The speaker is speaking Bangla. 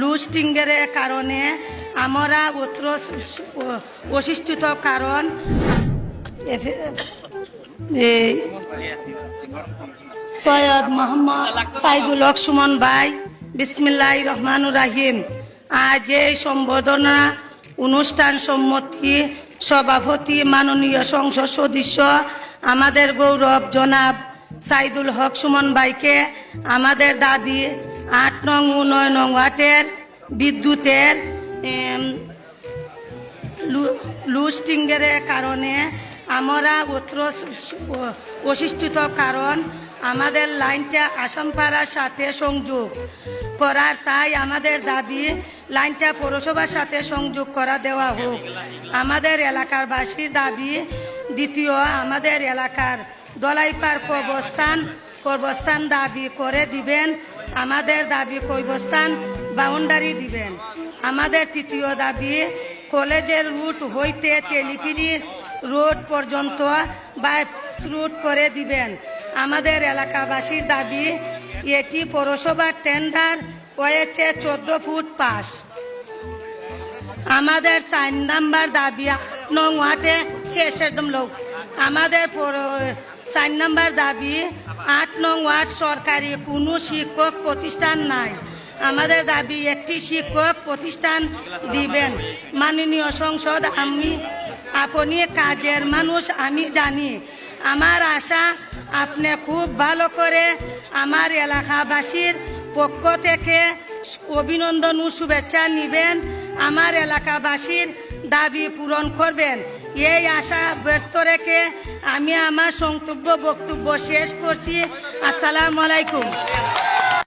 লুস্টিংয়ের কারণে আমরা উত্তর অশিষ্টিত কারণ সৈয়দ মোহাম্মদ সাইদুল হক সুমন ভাই বিসমিল্লাহ রহমানুর রাহিম। আজ এই সম্বোধনা অনুষ্ঠান সম্মতি সভাপতি মাননীয় সংসদ সদস্য আমাদের গৌরব জনাব সাইদুল হক সুমন ভাইকে আমাদের দাবি আট নং ও নয় নং ওয়াটের বিদ্যুতের লুস্টিংয়ের কারণে আমরা অত্র অশিষ্টিত কারণ আমাদের লাইনটা আসামপাড়ার সাথে সংযোগ করার, তাই আমাদের দাবি লাইনটা পৌরসভার সাথে সংযোগ করা দেওয়া হোক। আমাদের এলাকার বাসীর দাবি দ্বিতীয়, আমাদের এলাকার দলাইপার কবস্থান কর্মস্থান দাবি করে দিবেন। আমাদের দাবি কর্মস্থান বাউন্ডারি দিবেন। আমাদের তৃতীয় দাবি, কলেজের রুট হইতে টেলিফিনি রোড পর্যন্ত বাইপাস রুট করে দিবেন। আমাদের এলাকাবাসীর দাবি, এটি পৌরসভার টেন্ডার হয়েছে চোদ্দ ফুট পাস আমাদের চার নাম্বার দাবি নং ওয়ার্ডে শেষ একদম লোক। আমাদের চার নাম্বার দাবি, আট নং ওয়ার্ড সরকারি কোনো শিক্ষক প্রতিষ্ঠান নাই। আমাদের দাবি, একটি শিক্ষক প্রতিষ্ঠান দিবেন। মাননীয় সংসদ, আমি আপনি কাজের মানুষ, আমি জানি। আমার আশা, আপনি খুব ভালো করে আমার এলাকাবাসীর পক্ষ থেকে অভিনন্দন ও শুভেচ্ছা নিবেন। আমার এলাকাবাসীর দাবি পূরণ করবেন। এই আশা ব্যর্থ রেখে আমি আমার সংক্ষিপ্ত বক্তব্য শেষ করছি। আসসালামু আলাইকুম।